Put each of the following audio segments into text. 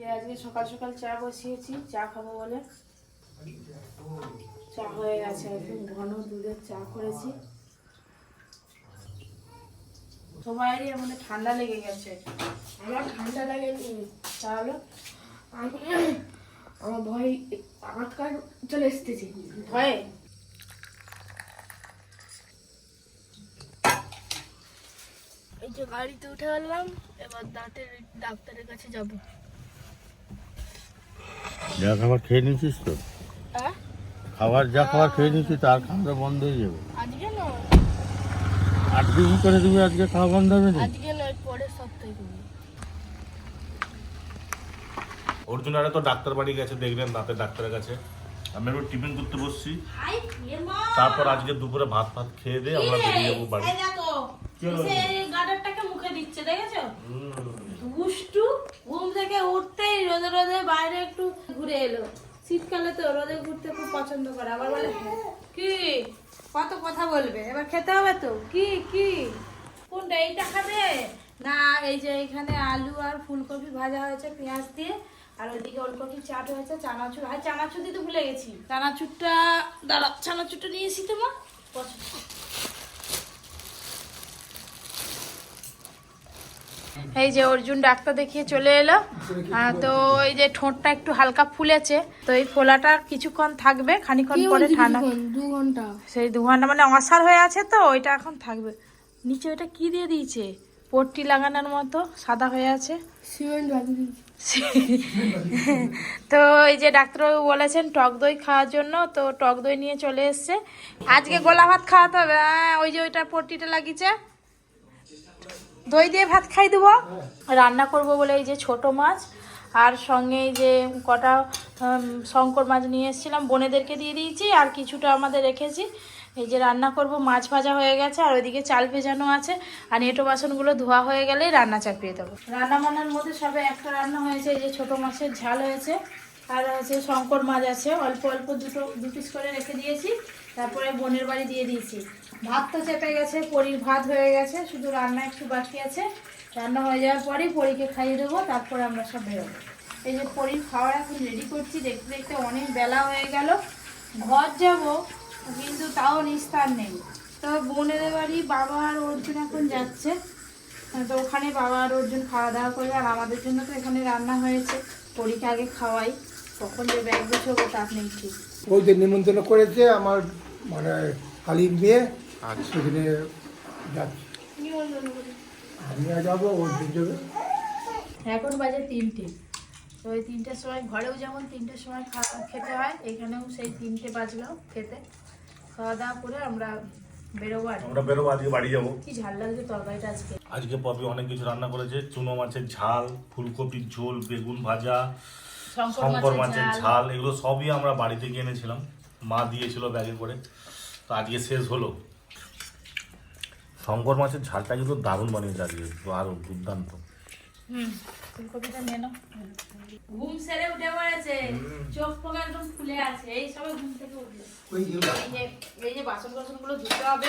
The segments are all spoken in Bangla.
যে আজকে সকাল সকাল চা বসিয়েছি, চা খাব বলে। চা হয়ে গেছে, একদম ঘন দুধের চা করেছি। সবাইরই আমাদের ঠান্ডা লেগে গেছে। আমার ঠান্ডা লাগেনি। তাহলে আমি আমার ভয় আটকার চলে এসতেছি ভয়ে? এই যে গাড়িতে উঠে গেলাম এবার দাঁতের ডাক্তারের কাছে যাব। যা খাবার খেয়ে নিয়েছিস তো? হ্যাঁ? খাবার যা খাবার খেয়ে নিয়েছিস তার খাওয়া বন্ধ হয়ে যাবে। আজকে কি করে তুমি আজকে খাওয়া বন্ধ হবে? না অর্জুনারা তো ডাক্তার বাড়ি গেছে দেখলেন দাঁতের ডাক্তারের কাছে। আমি একটু টিফিন করতে বসছি। তারপর আজকে দুপুরে ভাত ভাত খেয়ে দিয়ে আমরা বেরিয়ে যাব বাড়ি এই দেখো কি হলো? সে গার্ডারটাকে মুখে দিচ্ছে দেখেছ দুষ্টু ঘুম থেকে উঠতেই রোদে বাইরে একটু ঘুরে এলো। শীতকালে তো রোদে ঘুরতে খুব পছন্দ করে। আবার বলে "হ্যাঁ, কি? কত কথা বলবে? এবার খেতে হবে তো? কি কি? কোনটা এইটা খাবে? না এই যে এখানে আলু আর ফুলকপি ভাজা হয়েছে পেঁয়াজ দিয়ে আর ওইদিকে ওলকপি চাট হয়েছে চানাচুর। আর চানাচুর দিতে ভুলে গেছি। চানাচুরটা দাঁড়া চানাচুরটা নিয়ে এসি তোমার পছন্দ এই যে অর্জুন ডাক্তার দেখিয়ে চলে এলো। তো এই যে ঠোঁটটা একটু হালকা ফুলেছে। তো এই ফোলাটা কিছুক্ষণ থাকবে খানিক্ষণ পরে ঠান্ডা দু ঘণ্টা। সেই দু ঘণ্টা মানে অসার হয়ে আছে তো ওইটা এখন থাকবে। নিচে ওইটা কি দিয়ে দিয়েছে? পট্টি লাগানোর মতো সাদা হয়ে আছে। তো এই যে ডাক্তারবাবু বলেছেন টক দই খাওয়ার জন্য তো টক দই নিয়ে চলে এসছে। আজকে গোলা ভাত খাওয়াতে হবে। হ্যাঁ ওই যে ওইটা পট্টিটা লাগিয়েছে। দই দিয়ে ভাত খাই দেবো। রান্না করব বলে এই যে ছোট মাছ, আর সঙ্গে যে কটা শঙ্কর মাছ নিয়ে এসেছিলাম, বোনেদেরকে দিয়ে দিয়েছি, আর কিছুটা আমাদের রেখেছি। এই যে রান্না করব, মাছ ভাজা হয়ে গেছে, আর ওইদিকে চাল ভেজানো আছে, আর এঁটো বাসনগুলো ধোয়া হয়ে গেলেই রান্না চাপিয়ে দেবো। রান্না বান্নার মধ্যে সবে একটা রান্না হয়েছে, এই যে ছোট মাছের ঝাল হয়েছে, আর হচ্ছে শঙ্কর মাছ আছে, অল্প অল্প দুটো, দু পিস করে রেখে দিয়েছি। তারপরে বোনের বাড়ি দিয়ে দিয়েছি। ভাত তো চেপে গেছে, পরির ভাত হয়ে গেছে, শুধু রান্না একটু বাকি আছে। রান্না হয়ে যাওয়ার পরেই পরীকে খাইয়ে দেবো, তারপরে আমরা সব বেরোবো। এই যে পরির খাওয়ার এখন রেডি করছি, দেখতে দেখতে অনেক বেলা হয়ে গেল। ঘর যাব, কিন্তু তাও নিস্তার নেই। তবে বোনের বাড়ি বাবা আর অর্জুন এখন যাচ্ছে। তো ওখানে বাবা আর অর্জুন খাওয়া দাওয়া করবে, আর আমাদের জন্য তো এখানে রান্না হয়েছে। পরীকে আগে খাওয়াই, কখন যে ব্যাগ গুছোবো তার নেই ঠিক। ওই যে নিমন্ত্রণ করেছে আমার মানে হালিম দিয়ে সেখানে যাচ্ছি। আমিও যাব ওর দিন যাবে এখন বাজে তিনটে। তো ওই তিনটের সময় ঘরেও যেমন তিনটের সময় খাওয়া খেতে হয় এখানেও সেই তিনটে বাজলো খেতে। খাওয়া দাওয়া করে আমরা বেরোবো আমরা বেরোবো আজকে বাড়ি যাব। কি ঝাল লাগছে তরকারিটা আজকে? আজকে পপি অনেক কিছু রান্না করেছে। চুনো মাছের ঝাল ফুলকপির ঝোল বেগুন ভাজা শঙ্কর মাছের ঝাল। এগুলো সবই আমরা বাড়িতে থেকে এনেছিলাম। মা দিয়েছিল ব্যাগে করে। তো আজকে শেষ হলো। শঙ্কর মাছের ঝালটা কিন্তু দারুণ বানিয়েছে আজকে আরও দুর্দান্ত। হুম ফুলকপিটা নিয়ে নাও। ঘুম সেরে উঠে পড়েছে। চোখ পোকার একদম খুলে আছে। এই সবাই ঘুম থেকে উঠল। যে এই যে বাসন টাসনগুলো ধুতে হবে।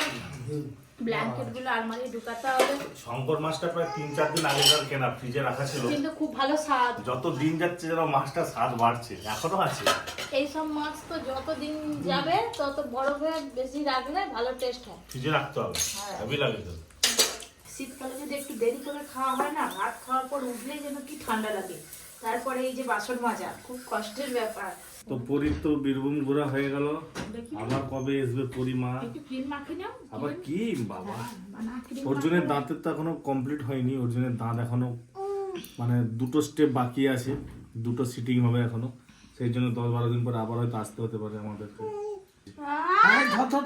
ব্ল্যাঙ্কেটগুলো আলমারি ঢুকাতে হবে। শঙ্কর মাছটা প্রায় তিন চার দিন আগেকার কেনা ফ্রিজে রাখা ছিল। কিন্তু খুব ভালো স্বাদ। যত দিন যাচ্ছে যেন মাছটা স্বাদ বাড়ছে এখনও আছে। এইসব মাছ তো যত দিন যাবে তত হয়ে বেশি রাখলে ভালো টেস্ট হয়। ফ্রিজে রাখতে হবে। হ্যাঁ। হেভি লাগে তো। শীতকালে যদি একটু দেরি করে খাওয়া হয় না ভাত খাওয়ার পর উঠলেই যেন কি ঠান্ডা লাগে। তারপরে এই যে বাসন মাজা খুব কষ্টের ব্যাপার। তো পরীর তো বীরভূম ঘোরা হয়ে গেল। আবার কবে আসবে পরিমা আবার কি? বাবা। অর্জুনের দাঁতের তো এখনও কমপ্লিট হয়নি অর্জুনের দাঁত এখনও মানে দুটো স্টেপ বাকি আছে দুটো সিটিং হবে এখনও। সেই জন্য দশ বারো দিন পরে আবার হয়তো আসতে হতে পারে আমাদেরকে। ধর।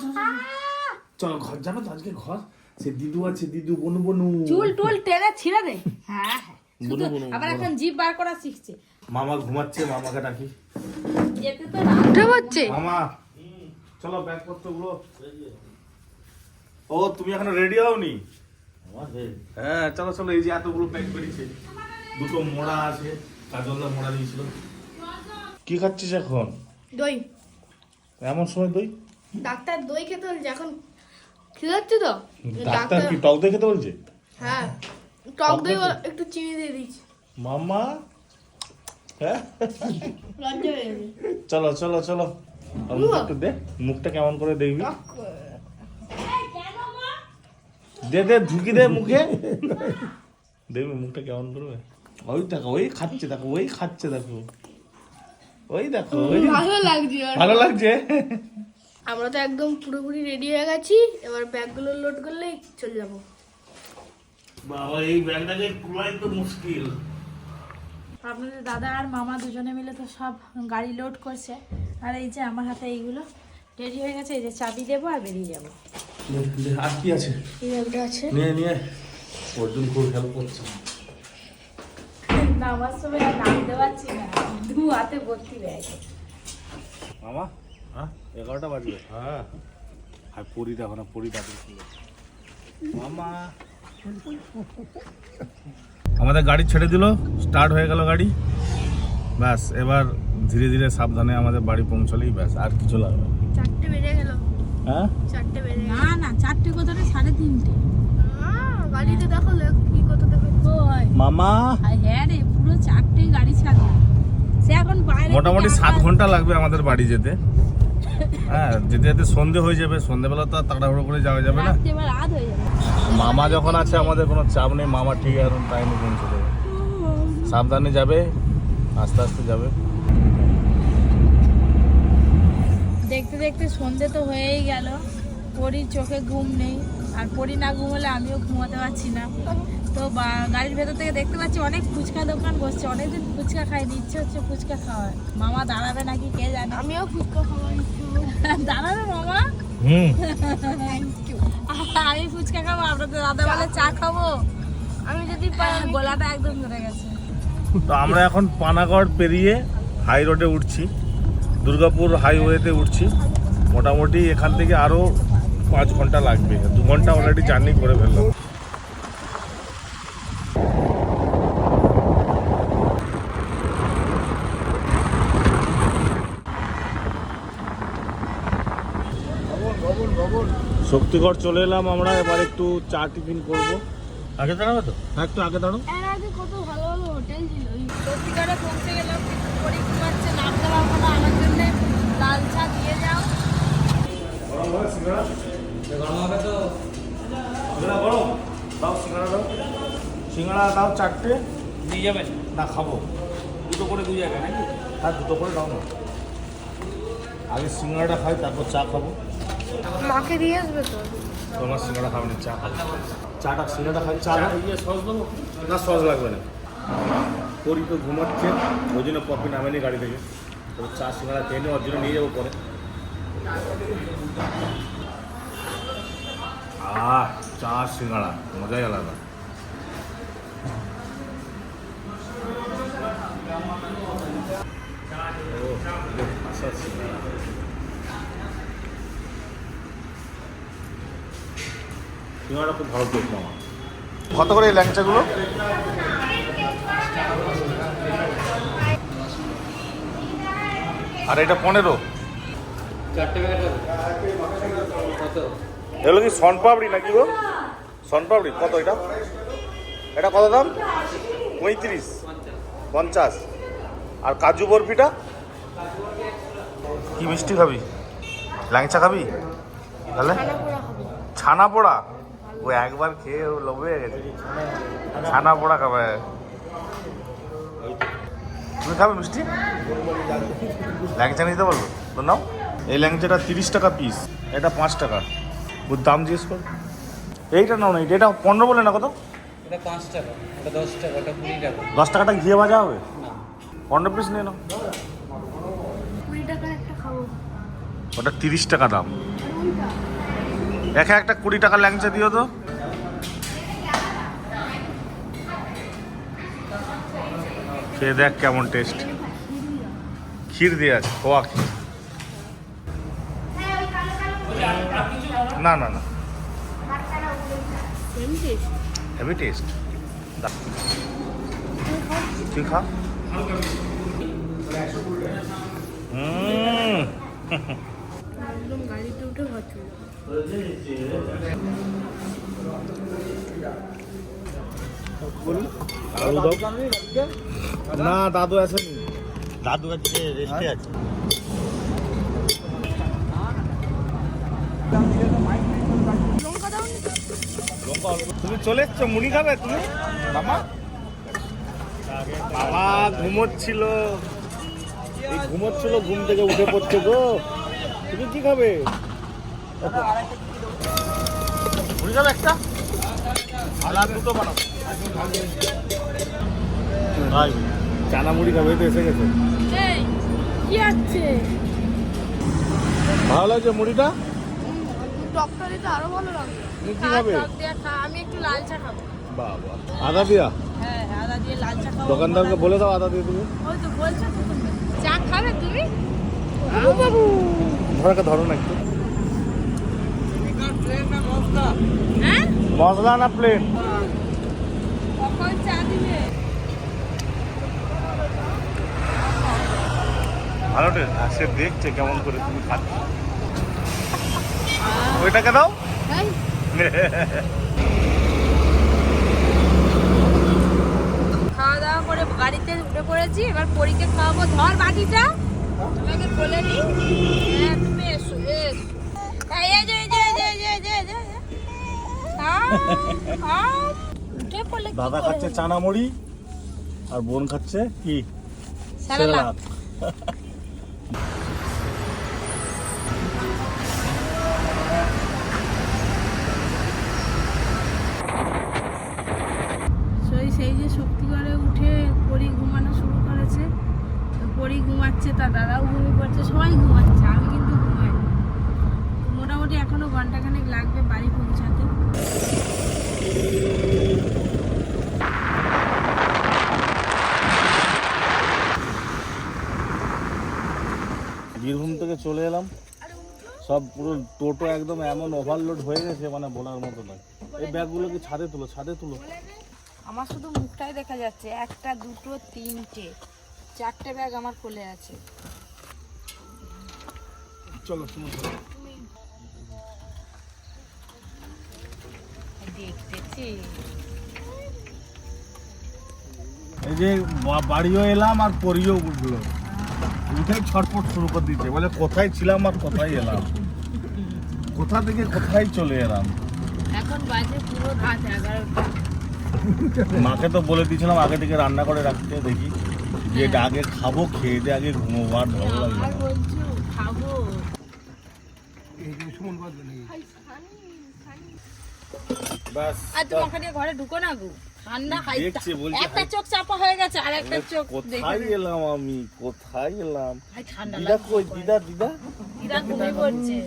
চলো ঘর যাব তো আজকে ঘর? সে দিদু আছে দিদু বনু বনু। চুল টুল টেনে ছিঁড়ে দে। হ্যাঁ হ্যাঁ। আবার এখন জিভ বার করা শিখছে। মামা ঘুমাচ্ছে মামাকে ডাকি। উঠে পড়ছে মামা চলো ব্যাগপত্রগুলো ও তুমি এখনও রেডি হওনি? হ্যাঁ চলো চলো এই যে এতগুলো প্যাক করেছে দুটো মোড়া আছে কাজলদা মোড়া দিয়েছিল। কি খাচ্ছিস এখন? দই। এমন সময় দই? ডাক্তার দই খেতে বলছে এখন খিদে হচ্ছে তো। ডাক্তার কি টক দই খেতে বলছে? হ্যাঁ টক দই দই? একটু চিনি দিয়ে দিচ্ছি মামা হ্যাঁ লজ্জা হয়ে যাবে চলো চলো চলো। মুখটা একটু দে। মুখটা কেমন করে দেখবি? দে দে ঢুকি দে মুখে। দেখবি মুখটা কেমন করবে? ওই দেখো ওই খাচ্ছে দেখো ওই খাচ্ছে দেখো। ওই দেখো ওই ভালো লাগছে ভালো লাগছে। আমরা তো একদম পুরোপুরি রেডি হয়ে গেছি। এবার ব্যাগগুলো লোড করলেই চলে যাব। বাবা এই ব্যাগটাকে তোলাই তো মুশকিল। আপনাদের দাদা আর মামা দুজনে মিলে তো সব গাড়ি লোড করছে। আর এই যে আমার হাতে এইগুলো রেডি হয়ে গেছে এই যে চাবি দেবো আর বেরিয়ে যাব। আর কি আছে? আছে। নিয়ে নিয়ে। অর্জুন খুব হেল্প করছে। নামার সময় আর নামতে পারছি না। দু হাতে ভর্তি ব্যাগ মামা হ্যাঁ? এগারোটা বাজবে। হ্যাঁ। আর পরি দেখো না পরি মামা। আমাদের গাড়ি ছেড়ে দিল স্টার্ট হয়ে গেল গাড়ি। ব্যাস এবার ধীরে ধীরে সাবধানে আমাদের বাড়ি পৌঁছলেই ব্যাস আর কিছু লাগবে না। চারটে বেজে গেল। হ্যাঁ? চারটে বেজে না না চারটে সাড়ে তিনটে। গাড়িতে দেখো লেখ কি কত দেখো। মামা? হ্যাঁ রে পুরো চারটে গাড়ি সে এখন বাইরে মোটামুটি সাত ঘণ্টা লাগবে আমাদের বাড়ি যেতে। হ্যাঁ যেতে যেতে সন্ধে হয়ে যাবে সন্ধেবেলা তো আর তাড়াহুড়ো করে যাওয়া যাবে না। মামা যখন আছে আমাদের কোনো চাপ নেই মামা ঠিক এখন টাইমে পৌঁছে দেবে সাবধানে যাবে আস্তে আস্তে যাবে। দেখতে দেখতে সন্ধে তো হয়েই গেল পরির চোখে ঘুম নেই। আর পরি না ঘুমলে আমিও ঘুমাতে পারছি না। তো গাড়ির ভেতর থেকে দেখতে পাচ্ছি অনেক ফুচকা দোকান বসছে। অনেকদিন ফুচকা খাই ইচ্ছে হচ্ছে ফুচকা খাওয়ার। মামা দাঁড়াবে নাকি কে জানে? আমিও ফুচকা খাওয়ার ইচ্ছে দাঁড়াবে মামা? আমি ফুচকা খাব আপনাদের দাদা বলে চা খাব। আমি যদি গোলাটা একদম ধরে গেছে। তো আমরা এখন পানাগড় পেরিয়ে হাই রোডে উঠছি দুর্গাপুর হাইওয়েতে উঠছি। মোটামুটি এখান থেকে আরও পাঁচ ঘণ্টা লাগবে। দু ঘণ্টা অলরেডি জার্নি করে ফেললাম। শক্তিগড় চলে এলাম আমরা, এবার একটু চা টিফিন করব। আগে দাঁড়াবে তো। হ্যাঁ একটু আগে দাঁড়ো আগে কত ভালো ভালো হোটেল ছিল। সত্যিকারে পৌঁছে গেলাম পরি পারব না আমার জন্য লাল চা দিয়ে যাও। সিঙ্গাড়া দাও চারটে। নিয়ে যাবেন? না খাব। দুটো করে দুই জায়গায় নাকি? হ্যাঁ দুটো করে দাও না। আগে সিঙ্গাড়াটা খাই তারপর চা খাব। মাকে দিয়ে আসবে তো? তোমার সিঙ্গাড়া খাব না চা খাব। চাটা সিঙ্গাড়া খাই চা সস দেবো? না সস লাগবে না। পরি তো ঘুমাচ্ছে ওই জন্য কফি নামেনি গাড়ি থেকে। তো চা সিঙ্গাড়া খেয়ে নিয়ে ওর জন্য নিয়ে যাব পরে। আহ চা সিঙ্গাড়া মজাই আলাদা ও, আচ্ছা, কত করে এই ল্যাংচাগুলো? আর এটা পনেরো। এগুলো কি সনপাপড়ি নাকি গো? সনপাপড়ি, কত এটা? এটা কত দাম? পঁয়ত্রিশ, পঞ্চাশ। আর কাজু বরফিটা? কি মিষ্টি খাবি? ল্যাংচা খাবি? তাহলে? ছানা পোড়া ও একবার খেয়ে ও লোভে গেছে। ছানা পোড়া খাবে। তুমি খাবে মিষ্টি? ল্যাংচা নিতে বলব? তো নাও এই ল্যাংচাটা তিরিশ টাকা পিস এটা পাঁচ টাকা। ওর দাম জিজ্ঞেস কর। এইটা নাও না এটা পনেরো বলে না কত? এটা পাঁচ টাকা ওটা দশ টাকা ওটা কুড়ি টাকা। দশ টাকাটা ঘিয়ে ভাজা হবে? পনেরো পিস নিয়ে নাও কুড়ি টাকার একটা খাব ওটা তিরিশ টাকা দাম। একে একটা কুড়ি টাকা ল্যাংচা দিও তো। খেয়ে দেখ কেমন টেস্ট ক্ষীর দিয়ে আছে, খোয়া ক্ষীর। না না না। হেভি টেস্ট তুই খা। হুম। একদম গাড়িতে উঠে আলু না দাদু আসেনি। দাদু কাছে রেস্টে আছে? তুমি চলে এসছো? মুড়ি খাবে তুমি? মামা? বাবা ঘুমোচ্ছিল। ঘুমোচ্ছিল ঘুম থেকে উঠে পড়ছে গো। তুমি কি খাবে? একটা? আর দুটো বানাবো। চানা মুড়ি খাবে তো এসে গেছে। এই কি আছে ভালো লাগছে মুড়িটা? ডক্টরে তো আরও ভালো তুমি কি খাবে? আমি একটু লাল চা খাব। বাবা আদা দিয়া? হ্যাঁ আদা দিয়ে লাল চা খাব। দোকানদারকে বলে দাও আদা দিয়ে তুমি। ওই তো বলছো তো তুমি। চা খাবে তুমি? ধরাকে ধরো না একটু। মশলা না প্লেন ভালো টেস্ট সে দেখছে কেমন করে তুমি খাচ্ছ। ওইটাকে দাও। খাওয়া দাওয়া করে গাড়িতে উঠে পড়েছি, এবার পরীকে খাওয়াবো। ধর বাটিটা। তোমাকে বলে নি দাদা খাচ্ছে চানা মুড়ি আর বোন খাচ্ছে কি। সেই সেই যে শক্তিগড়ে উঠে পরি ঘুমানো শুরু করেছে পরি ঘুমাচ্ছে তার দাদাও ঘুমিয়ে পড়ছে সবাই ঘুমাচ্ছে আমি কিন্তু ঘুমাই মোটামুটি এখনও ঘন্টাখানেক লাগবে বাড়ি পৌঁছাতে। বীরভূম থেকে চলে এলাম। সব পুরো টোটো একদম এমন ওভারলোড হয়ে গেছে মানে বলার মতো নয়। এই ব্যাগগুলো কি ছাদে তুলো ছাদে তুলো। আমার শুধু মুখটাই দেখা যাচ্ছে একটা দুটো তিনটে চারটে ব্যাগ আমার কোলে আছে। চলো তুমি দেখতেছি এই যে বাড়িও এলাম আর পরিও উঠল। উঠে ছটফট শুরু করে দিচ্ছে বলে কোথায় ছিলাম আর কোথায় এলাম? কোথা থেকে কোথায় চলে এলাম? এখন বাজে পুরো রাত এগারোটা। মাকে তো বলে দিয়েছিলাম আগে থেকে রান্না করে রাখতে দেখি। যে এটা আগে খাব খেয়ে দিয়ে আগে ঘুমোবো আর ভালো লাগবে আর বলছো খাব এই যে সুমন বাদ নেই ব্যাস আর তুমি ওখানে ঘরে ঢুকো না গো। ঠান্ডা বলছি একটা চোখ চাপা হয়ে গেছে আর একটা চোখ কোথায় এলাম আমি? কোথায় এলাম? দিদা কই? দিদা দিদা? দিদা ঘুমিয়ে পড়ছে।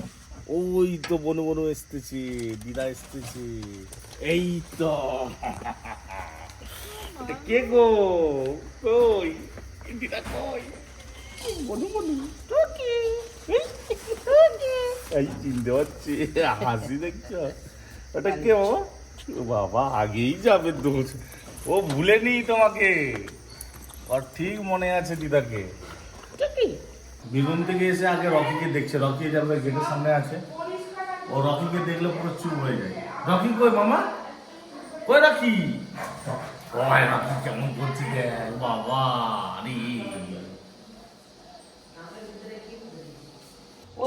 ওই তো বনু বনু এসতেছে দিদা এসতেছে। এই তো। কে গো? কই? দিদা কই? বনু বনু। টুকি। এই চিনতে পারছি। হাসি দেখছ? ওটা কে বাবা? বাবা আগেই যাবে দোষ। ও ভুলেনি তোমাকে। আর ঠিক মনে আছে দিদাকে। বীরভূম থেকে এসে আগে রকিকে দেখছে। রকি যে আমাদের গেটের সামনে আছে। ও রকিকে দেখলে পুরো চুপ হয়ে যায়। রকি কই মামা? কই রকি? ওই রকি কেমন করছে বাবা আরে।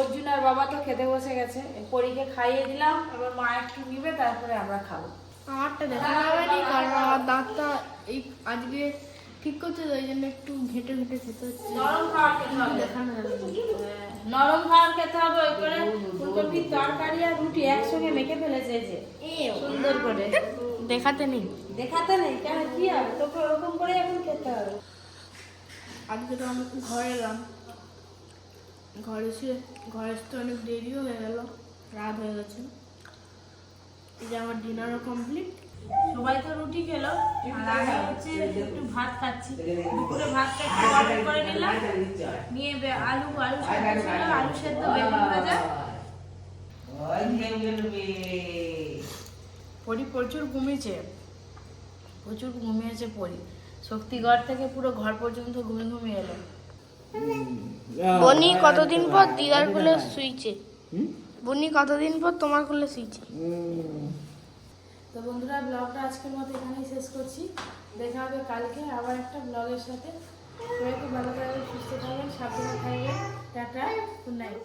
অর্জুন আর বাবা তো খেতে বসে গেছে। পরীকে খাইয়ে দিলাম এবার মা একটু নিবে তারপরে আমরা খাব। আমারটা দেখা যাবে না কারণ আমার দাঁতটা এই আজকে ঠিক করতে তো ওই জন্য একটু ঘেটে ঘেটে খেতে হচ্ছে। নরম খেতে হবে। দেখানো যাবে। নরম খাবার খেতে হবে ওই করে ফুলকপির তরকারি আর রুটি একসঙ্গে মেখে ফেলেছে যে। সুন্দর করে। দেখাতে নেই। দেখাতে নেই কেন কি হবে? তোকে ওরকম করে এখন খেতে হবে। আজকে তো আমি ঘরে এলাম। ঘরে এসে ঘরে আসতে অনেক দেরিও হয়ে গেল, রাত হয়ে গেছে। এই যে আমার ডিনারও কমপ্লিট সবাই তো রুটি খেলো হচ্ছে একটু ভাত খাচ্ছি। দুপুরে ভাতটা একটু অর্ডার করে নিলাম, নিয়ে আলু আলু সেদ্ধ ছিল, আলু সেদ্ধ, বেগুন ভাজা। পরি প্রচুর ঘুমিয়েছে প্রচুর ঘুমিয়েছে পরি। শক্তিগড় থেকে পুরো ঘর পর্যন্ত ঘুমিয়ে ঘুমিয়ে এলো। বনি কতদিন পর দিদার কোলে শুইছে? বনি কতদিন পর তোমার কোলে শুইছে? তো বন্ধুরা ব্লগটা আজকের মতো এখানেই শেষ করছি। দেখা হবে কালকে আবার একটা ব্লগের সাথে। ভালো থাকবেন সুস্থ সাবধানে থাকবেন। Tata good night